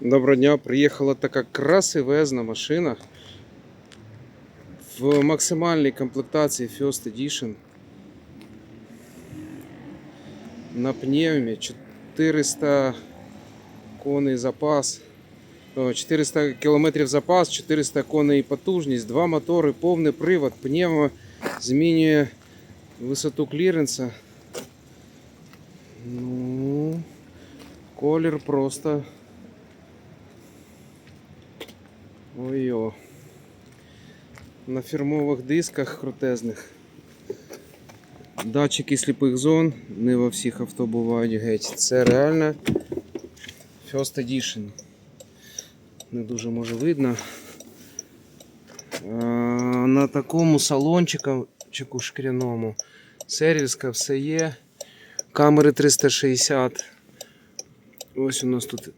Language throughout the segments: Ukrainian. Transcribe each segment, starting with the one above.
Доброго дня, приїхала така красивезна машина в максимальній комплектації First Edition. На пневмі 400 коней запас. 400 кілометрів запас, 400 коней потужність, два мотори, повний привод, пневмо змінює висоту кліренса. Ну, колір просто Ой-о. На фірмових дисках крутезних. Датчики сліпих зон не во всіх авто бувають геть. Це реально First Edition. Не дуже може видно. А, на такому салончику шкіряному. Сервіска все є. Камери 360. Ось у нас тут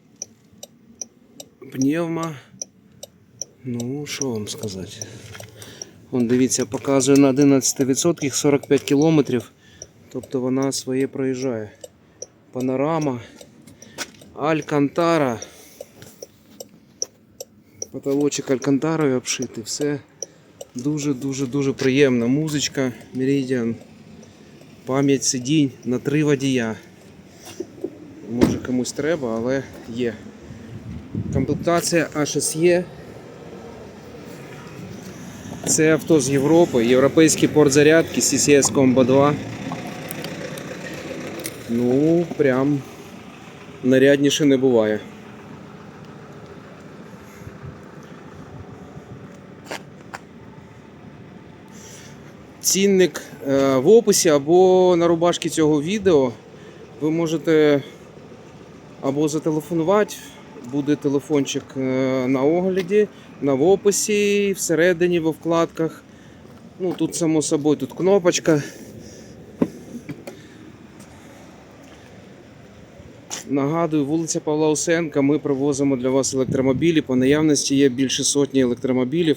пневма. Ну, що вам сказати? Вон, дивіться, показує на 11% 45 кілометрів. Тобто вона своє проїжджає. Панорама. Алькантара. Потолочок алькантарою обшитий. Все дуже-дуже дуже приємно. Музичка Meridian. Пам'ять сидінь на три водія. Може комусь треба, але є. Комплектація HSE. Це авто з Європи, європейський порт зарядки CCS Combo 2. Ну, прям нарядніше не буває. Цінник е, в описі або на рубашці цього відео. Ви можете або зателефонувати, буде телефончик е, на огляді, на описі, всередині во вкладках. Ну, тут, само собою, тут кнопочка. Нагадую, вулиця Павла Усенка. Ми привозимо для вас електромобілі. По наявності є більше сотні електромобілів.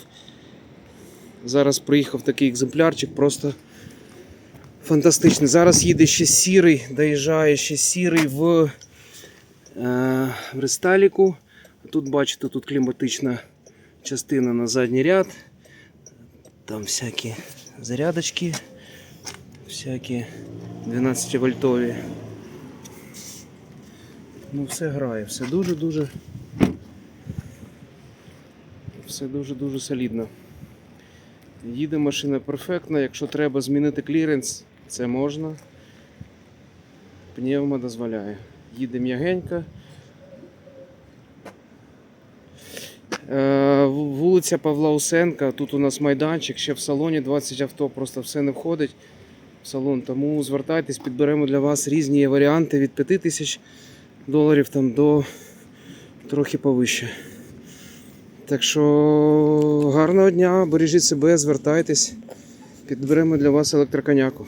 Зараз приїхав такий екземплярчик, просто фантастичний. Зараз їде ще сірий, доїжджає ще сірий в, в ресталіку. Тут бачите, тут кліматична частина на задній ряд. Там всякі зарядочки, всякі 12 вольтові. Ну, все грає, все дуже-дуже. Все дуже-дуже солідно. Їде машина перфектна, якщо треба змінити кліренс, це можна. Пневма дозволяє. Їде м'ягенько. Е, Вулиця Павла Усенка, тут у нас майданчик, ще в салоні 20 авто, просто все не входить в салон. Тому звертайтесь, підберемо для вас різні варіанти від 5 тисяч доларів там до трохи повище. Так що гарного дня, бережіть себе, звертайтесь, підберемо для вас електроконяку.